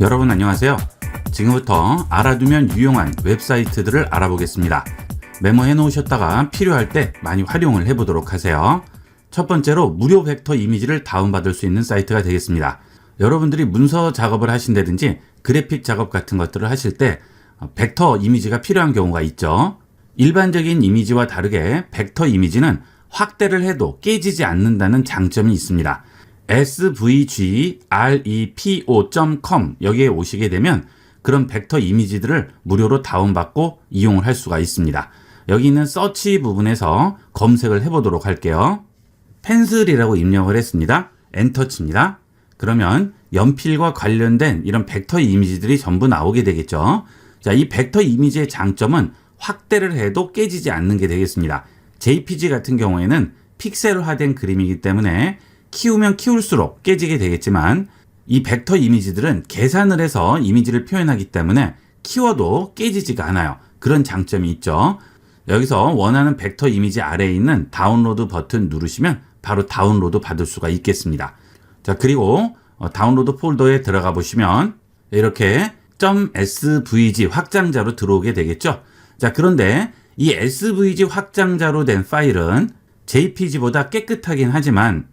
여러분 안녕하세요. 지금부터 알아두면 유용한 웹사이트들을 알아보겠습니다. 메모해 놓으셨다가 필요할 때 많이 활용을 해 보도록 하세요. 첫 번째로 무료 벡터 이미지를 다운받을 수 있는 사이트가 되겠습니다. 여러분들이 문서 작업을 하신다든지 그래픽 작업 같은 것들을 하실 때 어, 벡터 이미지가 필요한 경우가 있죠. 일반적인 이미지와 다르게 벡터 이미지는 확대를 해도 깨지지 않는다는 장점이 있습니다. svgrepo.com 여기에 오시게 되면 그런 벡터 이미지들을 무료로 다운받고 이용을 할 수가 있습니다. 여기 있는 서치 부분에서 검색을 해보도록 할게요. 펜슬이라고 입력을 했습니다. 엔터 칩니다. 그러면 연필과 관련된 이런 벡터 이미지들이 전부 나오게 되겠죠. 자, 이 벡터 이미지의 장점은 확대를 해도 깨지지 않는 게 되겠습니다. JPG 같은 경우에는 픽셀화된 그림이기 때문에 키우면 키울수록 깨지게 되겠지만 이 벡터 이미지들은 계산을 해서 이미지를 표현하기 때문에 키워도 깨지지가 않아요. 그런 장점이 있죠. 여기서 원하는 벡터 이미지 아래에 있는 다운로드 버튼 누르시면 바로 다운로드 받을 수가 있겠습니다. 자, 그리고 어, 다운로드 폴더에 들어가 보시면 이렇게 .svg 확장자로 들어오게 되겠죠. 자, 그런데 이 svg 확장자로 된 파일은 jpg보다 깨끗하긴 하지만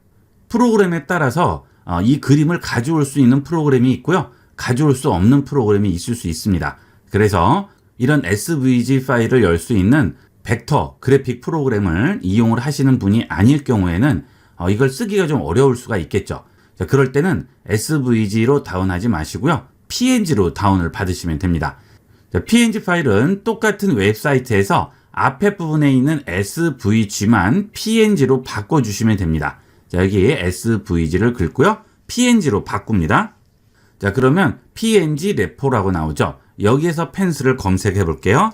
프로그램에 따라서 어, 이 그림을 가져올 수 있는 프로그램이 있고요. 가져올 수 없는 프로그램이 있을 수 있습니다. 그래서 이런 SVG 파일을 열 수 있는 벡터 그래픽 프로그램을 이용을 하시는 분이 아닐 경우에는 어, 이걸 쓰기가 좀 어려울 수가 있겠죠. 자, 그럴 때는 SVG로 다운하지 마시고요. PNG로 다운을 받으시면 됩니다. 자, PNG 파일은 똑같은 웹사이트에서 앞에 부분에 있는 SVG만 PNG로 바꿔주시면 됩니다. 자, 여기 SVG를 긁고요. PNG로 바꿉니다. 자, 그러면 PNG 레포라고 나오죠. 여기에서 펜슬을 검색해 볼게요.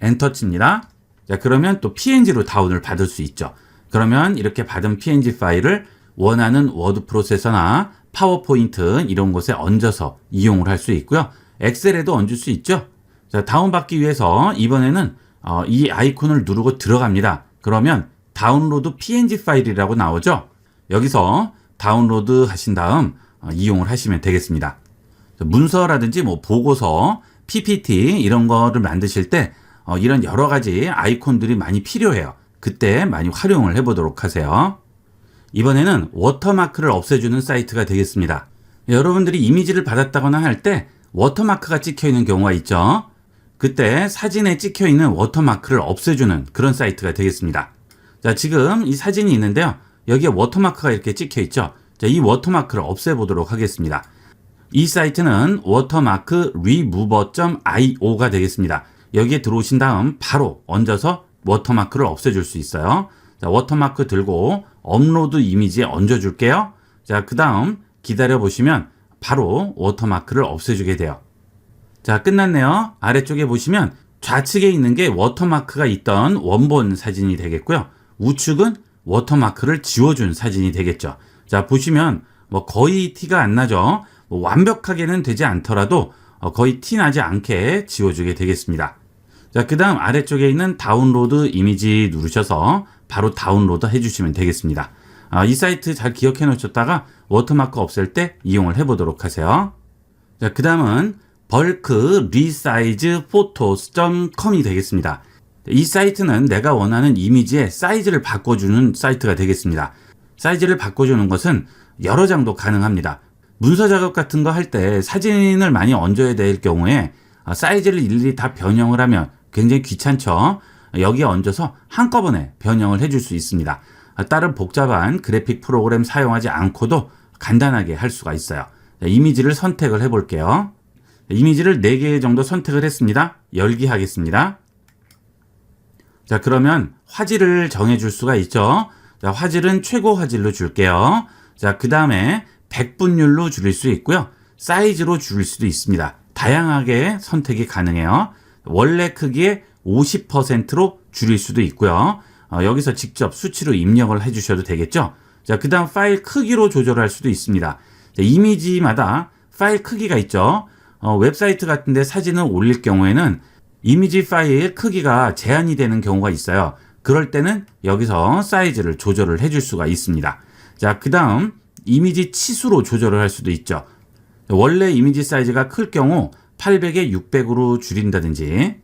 엔터 칩니다. 자, 그러면 또 PNG로 다운을 받을 수 있죠. 그러면 이렇게 받은 PNG 파일을 원하는 워드 프로세서나 파워포인트 이런 곳에 얹어서 이용을 할 수 있고요. 엑셀에도 얹을 수 있죠. 자, 다운받기 위해서 이번에는 어, 이 아이콘을 누르고 들어갑니다. 그러면 다운로드 PNG 파일이라고 나오죠. 여기서 다운로드 하신 다음 어, 이용을 하시면 되겠습니다. 문서라든지 뭐 보고서, PPT 이런 거를 만드실 때 어, 이런 여러 가지 아이콘들이 많이 필요해요. 그때 많이 활용을 해보도록 하세요. 이번에는 워터마크를 없애주는 사이트가 되겠습니다. 여러분들이 이미지를 받았다거나 할 때 워터마크가 찍혀 있는 경우가 있죠. 그때 사진에 찍혀 있는 워터마크를 없애주는 그런 사이트가 되겠습니다. 자, 지금 이 사진이 있는데요. 여기에 워터마크가 이렇게 찍혀 있죠. 자, 이 워터마크를 없애보도록 하겠습니다. 이 사이트는 워터마크 remover.io가 되겠습니다. 여기에 들어오신 다음 바로 얹어서 워터마크를 없애줄 수 있어요. 자, 워터마크 들고 업로드 이미지에 얹어줄게요. 자, 그 다음 기다려 보시면 바로 워터마크를 없애주게 돼요. 자, 끝났네요. 아래쪽에 보시면 좌측에 있는 게 워터마크가 있던 원본 사진이 되겠고요. 우측은 워터마크를 지워준 사진이 되겠죠. 자, 보시면 뭐 거의 티가 안 나죠. 뭐 완벽하게는 되지 않더라도 어, 거의 티 나지 않게 지워주게 되겠습니다. 자, 그 다음 아래쪽에 있는 다운로드 이미지 누르셔서 바로 다운로드 해주시면 되겠습니다. 아, 이 사이트 잘 기억해 놓으셨다가 워터마크 없앨 때 이용을 해보도록 하세요. 자, 그 다음은 벌크 리사이즈 포토스.com이 되겠습니다. 이 사이트는 내가 원하는 이미지의 사이즈를 바꿔주는 사이트가 되겠습니다. 사이즈를 바꿔주는 것은 여러 장도 가능합니다. 문서 작업 같은 거 할 때 사진을 많이 얹어야 될 경우에 사이즈를 일일이 다 변형을 하면 굉장히 귀찮죠. 여기에 얹어서 한꺼번에 변형을 해줄 수 있습니다. 다른 복잡한 그래픽 프로그램 사용하지 않고도 간단하게 할 수가 있어요. 이미지를 선택을 해볼게요. 이미지를 4개 정도 선택을 했습니다. 열기 하겠습니다. 자, 그러면 화질을 정해줄 수가 있죠. 자, 화질은 최고 화질로 줄게요. 자, 그 다음에 100분율로 줄일 수 있고요. 사이즈로 줄일 수도 있습니다. 다양하게 선택이 가능해요. 원래 크기의 50%로 줄일 수도 있고요. 어, 여기서 직접 수치로 입력을 해 주셔도 되겠죠. 자, 그 다음 파일 크기로 조절할 수도 있습니다. 자, 이미지마다 파일 크기가 있죠. 어, 웹사이트 같은데 사진을 올릴 경우에는 이미지 파일 크기가 제한이 되는 경우가 있어요. 그럴 때는 여기서 사이즈를 조절을 해줄 수가 있습니다. 자, 그 다음 이미지 치수로 조절을 할 수도 있죠. 원래 이미지 사이즈가 클 경우 800에 600으로 줄인다든지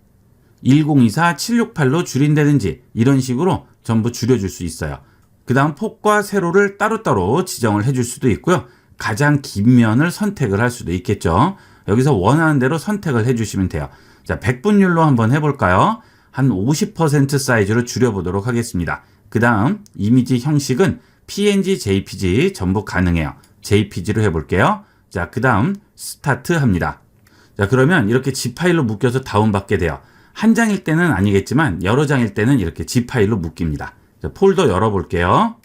1024, 768로 줄인다든지 이런 식으로 전부 줄여줄 수 있어요. 그 다음 폭과 세로를 따로따로 지정을 해줄 수도 있고요. 가장 긴 면을 선택을 할 수도 있겠죠. 여기서 원하는 대로 선택을 해주시면 돼요. 자, 백분율로 한번 해볼까요? 한 50% 사이즈로 줄여보도록 하겠습니다. 그 다음 이미지 형식은 PNG, JPG 전부 가능해요. JPG로 해볼게요. 자, 그 다음 스타트 합니다. 자, 그러면 이렇게 zip 파일로 묶여서 다운받게 돼요. 한 장일 때는 아니겠지만 여러 장일 때는 이렇게 zip 파일로 묶입니다. 자, 폴더 열어볼게요.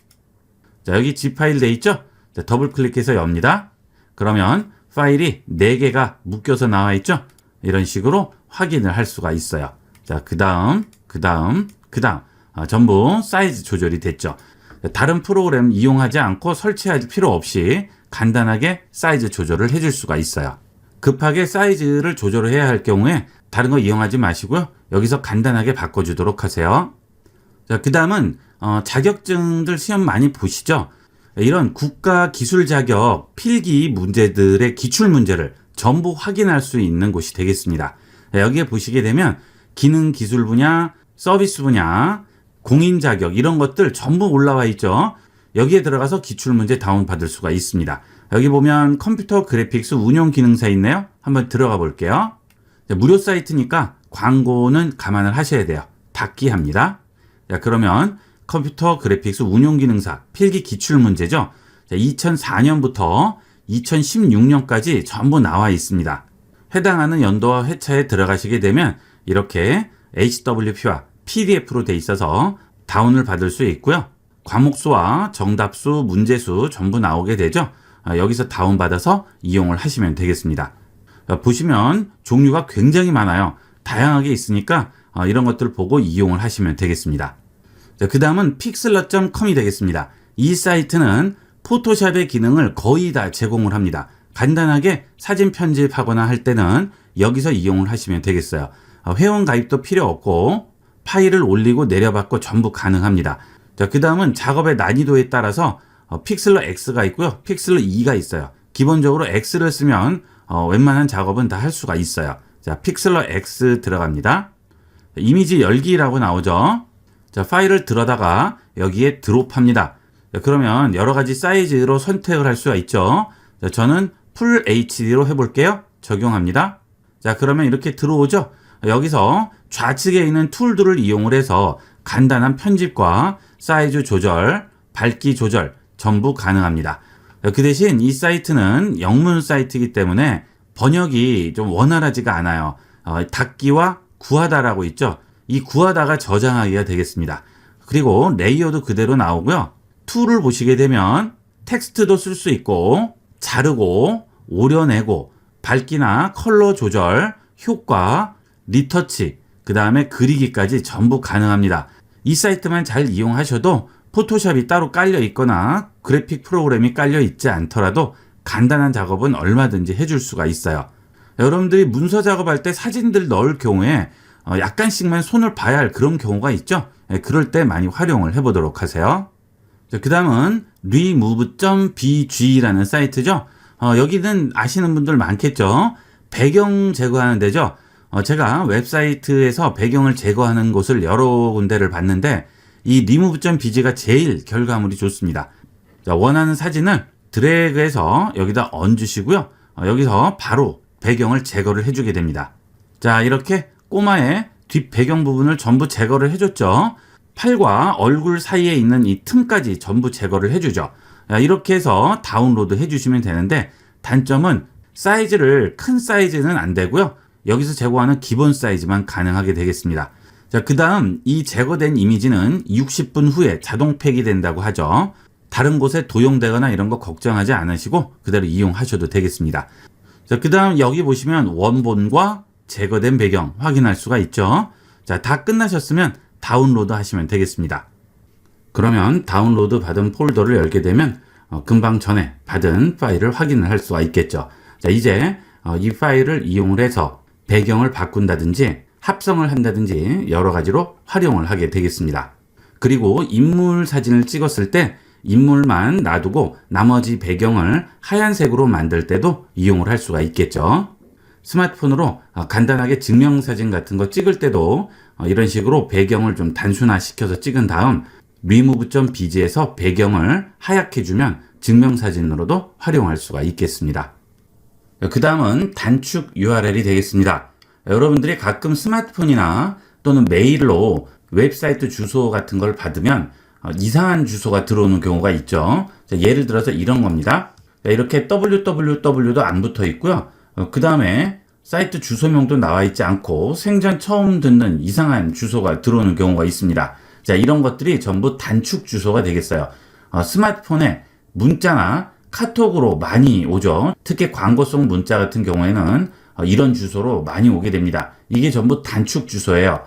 자, 여기 zip 파일 돼 있죠? 자, 더블 클릭해서 엽니다. 그러면 파일이 4개가 묶여서 나와 있죠? 이런 식으로 확인을 할 수가 있어요. 자, 그 다음, 그 다음, 그 다음. 아, 전부 사이즈 조절이 됐죠. 다른 프로그램 이용하지 않고 설치할 필요 없이 간단하게 사이즈 조절을 해줄 수가 있어요. 급하게 사이즈를 조절을 해야 할 경우에 다른 거 이용하지 마시고요. 여기서 간단하게 바꿔주도록 하세요. 자, 그 다음은 어, 자격증들 시험 많이 보시죠? 이런 국가 기술 자격 필기 문제들의 기출 문제를 전부 확인할 수 있는 곳이 되겠습니다. 여기에 보시게 되면 기능 기술 분야, 서비스 분야, 공인 자격 이런 것들 전부 올라와 있죠. 여기에 들어가서 기출 문제 다운 받을 수가 있습니다. 여기 보면 컴퓨터 그래픽스 운용 기능사 있네요. 한번 들어가 볼게요. 자, 무료 사이트니까 광고는 감안을 하셔야 돼요. 닫기 합니다. 자, 그러면 컴퓨터 그래픽스 운용 기능사 필기 기출 문제죠. 자, 2004년부터 2016년까지 전부 나와 있습니다. 해당하는 연도와 회차에 들어가시게 되면 이렇게 HWP와 PDF로 돼 있어서 다운을 받을 수 있고요. 과목수와 정답수, 문제수 전부 나오게 되죠. 아, 여기서 다운받아서 이용을 하시면 되겠습니다. 아, 보시면 종류가 굉장히 많아요. 다양하게 있으니까 아, 이런 것들 보고 이용을 하시면 되겠습니다. 그 다음은 pixlr.com이 되겠습니다. 이 사이트는 포토샵의 기능을 거의 다 제공을 합니다. 간단하게 사진 편집하거나 할 때는 여기서 이용을 하시면 되겠어요. 어, 회원 가입도 필요 없고 파일을 올리고 내려받고 전부 가능합니다. 자, 그 다음은 작업의 난이도에 따라서 어, 픽슬러 X가 있고요. 픽슬러 E가 있어요. 기본적으로 X를 쓰면 어, 웬만한 작업은 다 할 수가 있어요. 자, 픽슬러 X 들어갑니다. 이미지 열기라고 나오죠. 자, 파일을 들어다가 여기에 드롭합니다. 자, 그러면 여러 가지 사이즈로 선택을 할 수가 있죠. 자, 저는 풀 HD로 해볼게요. 적용합니다. 자, 그러면 이렇게 들어오죠. 여기서 좌측에 있는 툴들을 이용을 해서 간단한 편집과 사이즈 조절, 밝기 조절 전부 가능합니다. 그 대신 이 사이트는 영문 사이트이기 때문에 번역이 좀 원활하지가 않아요. 어, 닫기와 구하다라고 있죠. 이 구하다가 저장하기가 되겠습니다. 그리고 레이어도 그대로 나오고요. 툴을 보시게 되면 텍스트도 쓸 수 있고 자르고 오려내고 밝기나 컬러 조절, 효과, 리터치, 그 다음에 그리기까지 전부 가능합니다. 이 사이트만 잘 이용하셔도 포토샵이 따로 깔려 있거나 그래픽 프로그램이 깔려 있지 않더라도 간단한 작업은 얼마든지 해줄 수가 있어요. 여러분들이 문서 작업할 때 사진들 넣을 경우에 어, 약간씩만 손을 봐야 할 그런 경우가 있죠. 예, 그럴 때 많이 활용을 해보도록 하세요. 그 다음은 remove.bg라는 사이트죠. 어, 여기는 아시는 분들 많겠죠. 배경 제거하는 데죠. 어, 제가 웹사이트에서 배경을 제거하는 곳을 여러 군데를 봤는데 이 remove.bg가 제일 결과물이 좋습니다. 자, 원하는 사진을 드래그해서 여기다 얹으시고요. 어, 여기서 바로 배경을 제거를 해주게 됩니다. 자, 이렇게 꼬마의 뒷 배경 부분을 전부 제거를 해줬죠. 팔과 얼굴 사이에 있는 이 틈까지 전부 제거를 해주죠. 자, 이렇게 해서 다운로드 해주시면 되는데 단점은 사이즈를 큰 사이즈는 안 되고요. 여기서 제거하는 기본 사이즈만 가능하게 되겠습니다. 자, 그 다음 이 제거된 이미지는 60분 후에 자동 폐기 된다고 하죠. 다른 곳에 도용되거나 이런 거 걱정하지 않으시고 그대로 이용하셔도 되겠습니다. 자, 그 다음 여기 보시면 원본과 제거된 배경 확인할 수가 있죠. 자, 다 끝나셨으면 다운로드 하시면 되겠습니다. 그러면 다운로드 받은 폴더를 열게 되면 어, 금방 전에 받은 파일을 확인을 할 수가 있겠죠. 자, 이제 어, 이 파일을 이용을 해서 배경을 바꾼다든지 합성을 한다든지 여러 가지로 활용을 하게 되겠습니다. 그리고 인물 사진을 찍었을 때 인물만 놔두고 나머지 배경을 하얀색으로 만들 때도 이용을 할 수가 있겠죠. 스마트폰으로 어, 간단하게 증명사진 같은 거 찍을 때도 어, 이런 식으로 배경을 좀 단순화시켜서 찍은 다음 remove.bg에서 배경을 하얗게 주면 증명사진으로도 활용할 수가 있겠습니다. 그 다음은 단축 URL이 되겠습니다. 여러분들이 가끔 스마트폰이나 또는 메일로 웹사이트 주소 같은 걸 받으면 어, 이상한 주소가 들어오는 경우가 있죠. 자, 예를 들어서 이런 겁니다. 자, 이렇게 www도 안 붙어 있고요. 그 다음에 사이트 주소명도 나와 있지 않고 생전 처음 듣는 이상한 주소가 들어오는 경우가 있습니다. 자, 이런 것들이 전부 단축 주소가 되겠어요. 어, 스마트폰에 문자나 카톡으로 많이 오죠. 특히 광고성 문자 같은 경우에는 어, 이런 주소로 많이 오게 됩니다. 이게 전부 단축 주소예요.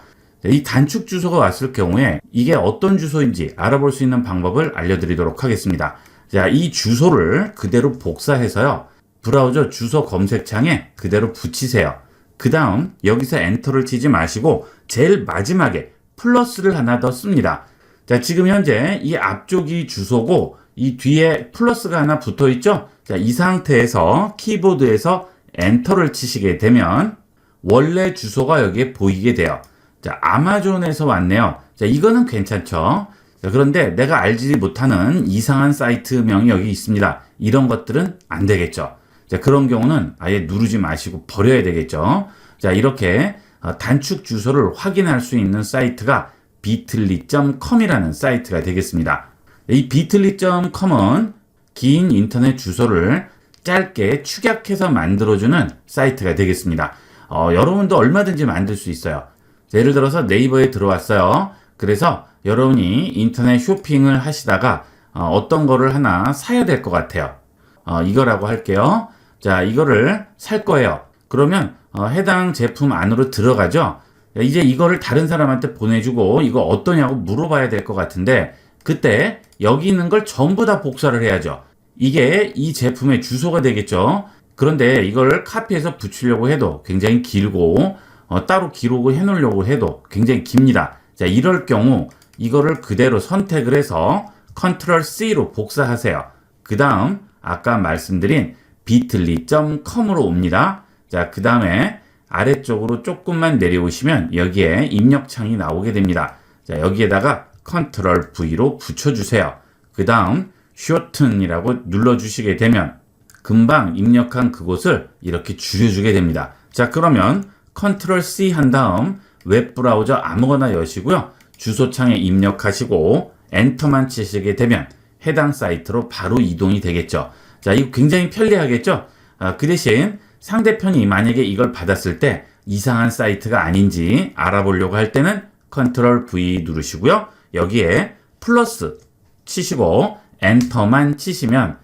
이 단축 주소가 왔을 경우에 이게 어떤 주소인지 알아볼 수 있는 방법을 알려드리도록 하겠습니다. 자, 이 주소를 그대로 복사해서요. 브라우저 주소 검색창에 그대로 붙이세요. 그 다음 여기서 엔터를 치지 마시고 제일 마지막에 플러스를 하나 더 씁니다. 자, 지금 현재 이 앞쪽이 주소고 이 뒤에 플러스가 하나 붙어 있죠? 자, 이 상태에서 키보드에서 엔터를 치시게 되면 원래 주소가 여기에 보이게 돼요. 자, 아마존에서 왔네요. 자, 이거는 괜찮죠? 자, 그런데 내가 알지 못하는 이상한 사이트명이 여기 있습니다. 이런 것들은 안 되겠죠. 자, 그런 경우는 아예 누르지 마시고 버려야 되겠죠. 자, 이렇게 어, 단축 주소를 확인할 수 있는 사이트가 bitly.com이라는 사이트가 되겠습니다. 이 bitly.com은 긴 인터넷 주소를 짧게 축약해서 만들어주는 사이트가 되겠습니다. 어, 여러분도 얼마든지 만들 수 있어요. 예를 들어서 네이버에 들어왔어요. 그래서 여러분이 인터넷 쇼핑을 하시다가 어, 떤 거를 하나 사야 될 것 같아요. 어, 이거라고 할게요. 자, 이거를 살 거예요. 그러면 어, 해당 제품 안으로 들어가죠. 이제 이거를 다른 사람한테 보내주고 이거 어떠냐고 물어봐야 될 것 같은데 그때 여기 있는 걸 전부 다 복사를 해야죠. 이게 이 제품의 주소가 되겠죠. 그런데 이걸 카피해서 붙이려고 해도 굉장히 길고 어, 따로 기록을 해 놓으려고 해도 굉장히 깁니다. 자, 이럴 경우 이거를 그대로 선택을 해서 컨트롤 C로 복사하세요. 그 다음 아까 말씀드린 bitly.com으로 옵니다. 자, 그 다음에 아래쪽으로 조금만 내려오시면 여기에 입력창이 나오게 됩니다. 자, 여기에다가 컨트롤 V로 붙여주세요. 그 다음 shorten이라고 눌러주시게 되면 금방 입력한 그곳을 이렇게 줄여주게 됩니다. 자, 그러면 컨트롤 C 한 다음 웹 브라우저 아무거나 여시고요. 주소창에 입력하시고 엔터만 치시게 되면 해당 사이트로 바로 이동이 되겠죠. 자, 이거 굉장히 편리하겠죠? 아, 그 대신 상대편이 만약에 이걸 받았을 때 이상한 사이트가 아닌지 알아보려고 할 때는 컨트롤 V 누르시고요. 여기에 플러스 치시고 엔터만 치시면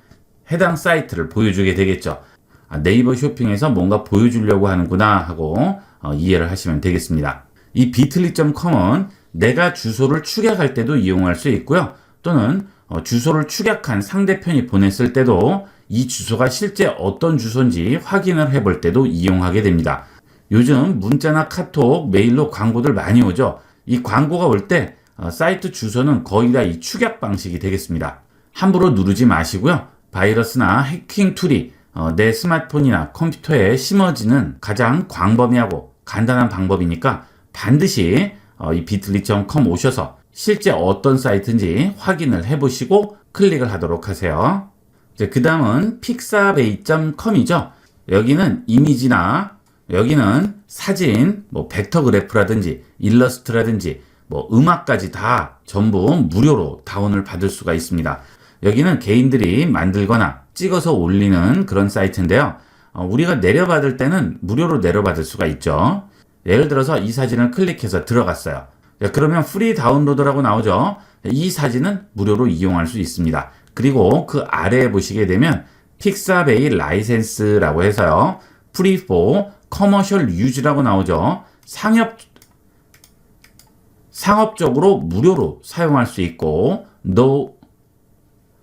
해당 사이트를 보여주게 되겠죠. 아, 네이버 쇼핑에서 뭔가 보여주려고 하는구나 하고 어, 이해를 하시면 되겠습니다. 이 비틀리.com은 내가 주소를 축약할 때도 이용할 수 있고요. 또는 어, 주소를 축약한 상대편이 보냈을 때도 이 주소가 실제 어떤 주소인지 확인을 해볼 때도 이용하게 됩니다. 요즘 문자나 카톡, 메일로 광고들 많이 오죠. 이 광고가 올때 어, 사이트 주소는 거의 다 이 축약 방식이 되겠습니다. 함부로 누르지 마시고요. 바이러스나 해킹 툴이 어, 내 스마트폰이나 컴퓨터에 심어지는 가장 광범위하고 간단한 방법이니까 반드시 어, 이 비틀리.com 오셔서 실제 어떤 사이트인지 확인을 해보시고 클릭을 하도록 하세요. 그 다음은 pixabay.com이죠. 여기는 이미지나 여기는 사진, 뭐 벡터 그래프라든지 일러스트라든지 뭐 음악까지 다 전부 무료로 다운을 받을 수가 있습니다. 여기는 개인들이 만들거나 찍어서 올리는 그런 사이트인데요. 어, 우리가 내려받을 때는 무료로 내려받을 수가 있죠. 예를 들어서 이 사진을 클릭해서 들어갔어요. 그러면 프리 다운로드라고 나오죠. 이 사진은 무료로 이용할 수 있습니다. 그리고 그 아래에 보시게 되면 픽사베이 라이센스라고 해서요. 프리 포 커머셜 유즈라고 나오죠. 상업 상업적으로 무료로 사용할 수 있고 no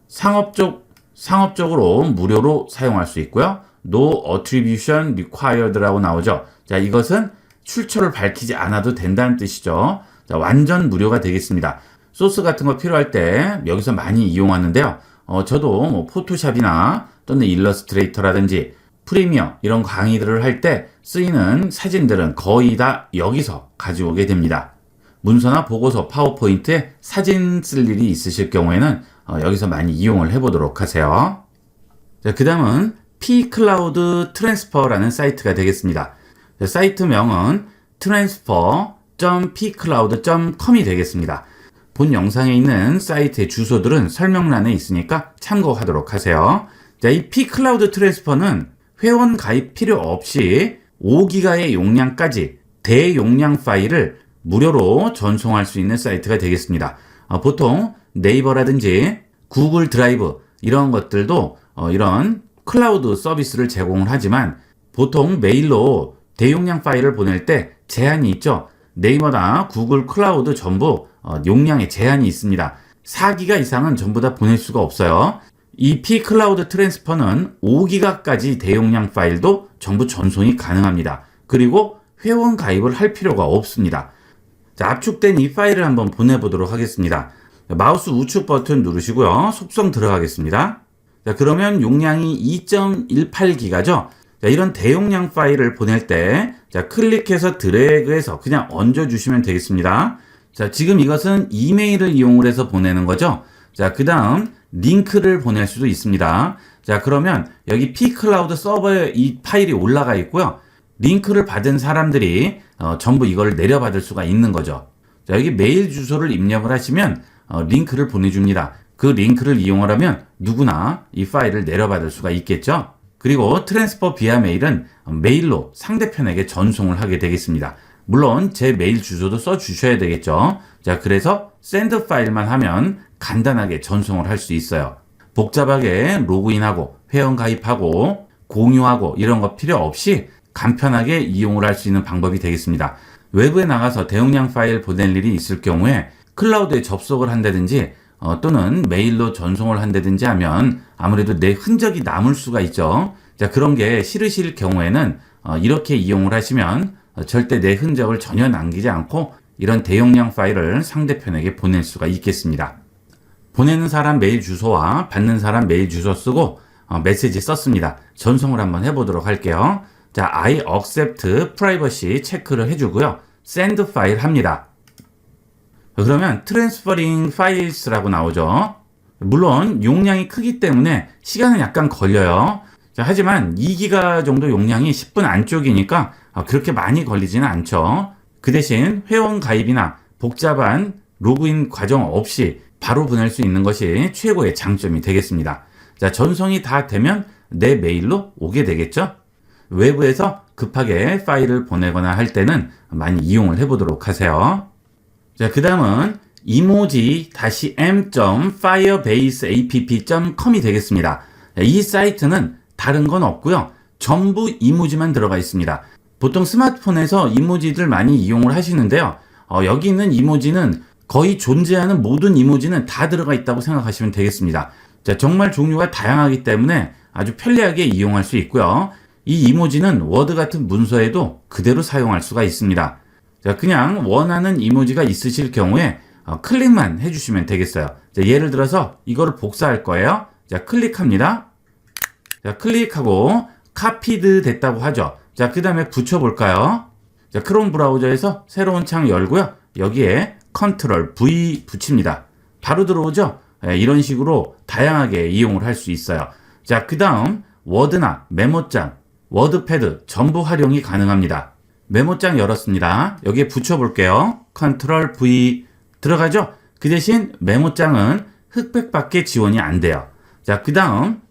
상업적 상업적으로 무료로 사용할 수 있고요. No attribution required라고 나오죠. 자, 이것은 출처를 밝히지 않아도 된다는 뜻이죠. 자, 완전 무료가 되겠습니다. 소스 같은 거 필요할 때 여기서 많이 이용하는데요. 어, 저도 뭐 포토샵이나 또는 일러스트레이터라든지 프리미어 이런 강의들을 할 때 쓰이는 사진들은 거의 다 여기서 가져오게 됩니다. 문서나 보고서, 파워포인트에 사진 쓸 일이 있으실 경우에는 어, 여기서 많이 이용을 해보도록 하세요. 자, 그 다음은 pcloud transfer라는 사이트가 되겠습니다. 자, 사이트명은 transfer.pcloud.com이 되겠습니다. 본 영상에 있는 사이트의 주소들은 설명란에 있으니까 참고하도록 하세요. 자, 이 pcloud transfer는 회원 가입 필요 없이 5기가의 용량까지 대용량 파일을 무료로 전송할 수 있는 사이트가 되겠습니다. 어, 보통 네이버라든지 구글 드라이브 이런 것들도 어, 이런 클라우드 서비스를 제공을 하지만 보통 메일로 대용량 파일을 보낼 때 제한이 있죠. 네이버나 구글 클라우드 전부 어, 용량에 제한이 있습니다. 4기가 이상은 전부 다 보낼 수가 없어요. 이 P클라우드 트랜스퍼는 5기가까지 대용량 파일도 전부 전송이 가능합니다. 그리고 회원 가입을 할 필요가 없습니다. 자, 압축된 이 파일을 한번 보내보도록 하겠습니다. 마우스 우측 버튼 누르시고요. 속성 들어가겠습니다. 자, 그러면 용량이 2.18기가죠? 자, 이런 대용량 파일을 보낼 때, 자, 클릭해서 드래그해서 그냥 얹어주시면 되겠습니다. 자, 지금 이것은 이메일을 이용을 해서 보내는 거죠? 자, 그 다음, 링크를 보낼 수도 있습니다. 자, 그러면 여기 pcloud 서버에 이 파일이 올라가 있고요. 링크를 받은 사람들이 어, 전부 이걸 내려받을 수가 있는 거죠. 자, 여기 메일 주소를 입력을 하시면 어, 링크를 보내줍니다. 그 링크를 이용을 하면 누구나 이 파일을 내려받을 수가 있겠죠. 그리고 트랜스퍼 비아 메일은 메일로 상대편에게 전송을 하게 되겠습니다. 물론 제 메일 주소도 써 주셔야 되겠죠. 자, 그래서 샌드 파일만 하면 간단하게 전송을 할 수 있어요. 복잡하게 로그인하고 회원 가입하고 공유하고 이런 거 필요 없이 간편하게 이용을 할 수 있는 방법이 되겠습니다. 외부에 나가서 대용량 파일 보낼 일이 있을 경우에 클라우드에 접속을 한다든지 어, 또는 메일로 전송을 한다든지 하면 아무래도 내 흔적이 남을 수가 있죠. 자, 그런 게 싫으실 경우에는 어, 이렇게 이용을 하시면 어, 절대 내 흔적을 전혀 남기지 않고 이런 대용량 파일을 상대편에게 보낼 수가 있겠습니다. 보내는 사람 메일 주소와 받는 사람 메일 주소 쓰고 어, 메시지 썼습니다. 전송을 한번 해보도록 할게요. 자, I accept privacy 체크를 해주고요. send 파일 합니다. 그러면 transferring files라고 나오죠. 물론 용량이 크기 때문에 시간은 약간 걸려요. 자, 하지만 2기가 정도 용량이 10분 안쪽이니까 아, 그렇게 많이 걸리지는 않죠. 그 대신 회원 가입이나 복잡한 로그인 과정 없이 바로 보낼 수 있는 것이 최고의 장점이 되겠습니다. 자, 전송이 다 되면 내 메일로 오게 되겠죠? 외부에서 급하게 파일을 보내거나 할 때는 많이 이용을 해보도록 하세요. 자, 그 다음은 emoji-m.firebaseapp.com이 되겠습니다. 이 사이트는 다른 건 없고요. 전부 이모지만 들어가 있습니다. 보통 스마트폰에서 이모지들 많이 이용을 하시는데요. 어, 여기 있는 이모지는 거의 존재하는 모든 이모지는 다 들어가 있다고 생각하시면 되겠습니다. 자, 정말 종류가 다양하기 때문에 아주 편리하게 이용할 수 있고요. 이 이모지는 워드 같은 문서에도 그대로 사용할 수가 있습니다. 자, 그냥 원하는 이모지가 있으실 경우에 어, 클릭만 해주시면 되겠어요. 자, 예를 들어서 이거를 복사할 거예요. 자, 클릭합니다. 자, 클릭하고 카피드 됐다고 하죠. 자, 그 다음에 붙여볼까요? 자, 크롬 브라우저에서 새로운 창 열고요. 여기에 컨트롤 V 붙입니다. 바로 들어오죠? 예, 이런 식으로 다양하게 이용을 할 수 있어요. 자, 그 다음 워드나 메모장, 워드패드 전부 활용이 가능합니다. 메모장 열었습니다. 여기에 붙여볼게요. 컨트롤 V 들어가죠? 그 대신 메모장은 흑백밖에 지원이 안 돼요. 자, 그 다음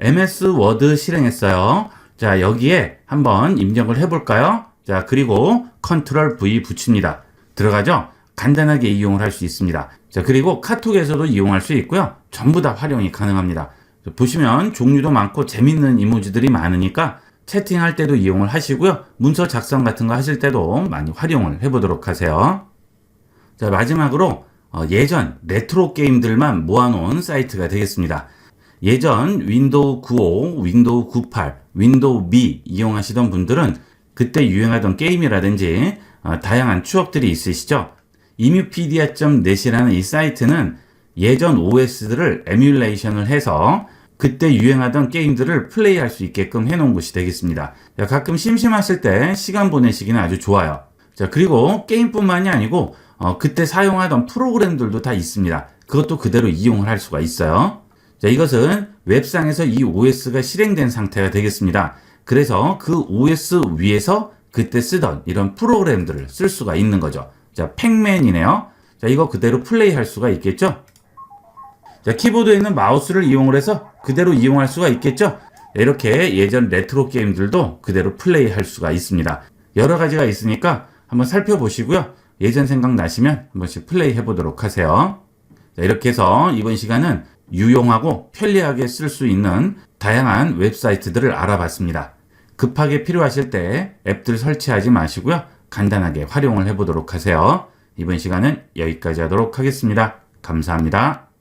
MS 워드 실행했어요. 자, 여기에 한번 입력을 해볼까요? 자, 그리고 컨트롤 V 붙입니다. 들어가죠? 간단하게 이용을 할 수 있습니다. 자, 그리고 카톡에서도 이용할 수 있고요. 전부 다 활용이 가능합니다. 보시면 종류도 많고 재밌는 이모지들이 많으니까 채팅할 때도 이용을 하시고요. 문서 작성 같은 거 하실 때도 많이 활용을 해보도록 하세요. 자, 마지막으로 어, 예전 레트로 게임들만 모아놓은 사이트가 되겠습니다. 예전 윈도우 95, 윈도우 98, 윈도우 미 이용하시던 분들은 그때 유행하던 게임이라든지 어, 다양한 추억들이 있으시죠? 이뮤피디아.net이라는 이 사이트는 예전 OS들을 에뮬레이션을 해서 그때 유행하던 게임들을 플레이할 수 있게끔 해놓은 곳이 되겠습니다. 자, 가끔 심심하실 때 시간 보내시기는 아주 좋아요. 자, 그리고 게임뿐만이 아니고 어, 그때 사용하던 프로그램들도 다 있습니다. 그것도 그대로 이용을 할 수가 있어요. 자, 이것은 웹상에서 이 OS가 실행된 상태가 되겠습니다. 그래서 그 OS 위에서 그때 쓰던 이런 프로그램들을 쓸 수가 있는 거죠. 자, 팩맨이네요. 자, 이거 그대로 플레이 할 수가 있겠죠? 자, 키보드에 있는 마우스를 이용을 해서 그대로 이용할 수가 있겠죠? 이렇게 예전 레트로 게임들도 그대로 플레이 할 수가 있습니다. 여러 가지가 있으니까 한번 살펴보시고요. 예전 생각 나시면 한 번씩 플레이 해 보도록 하세요. 자, 이렇게 해서 이번 시간은 유용하고 편리하게 쓸 수 있는 다양한 웹사이트들을 알아봤습니다. 급하게 필요하실 때 앱들 설치하지 마시고요. 간단하게 활용을 해보도록 하세요. 이번 시간은 여기까지 하도록 하겠습니다. 감사합니다.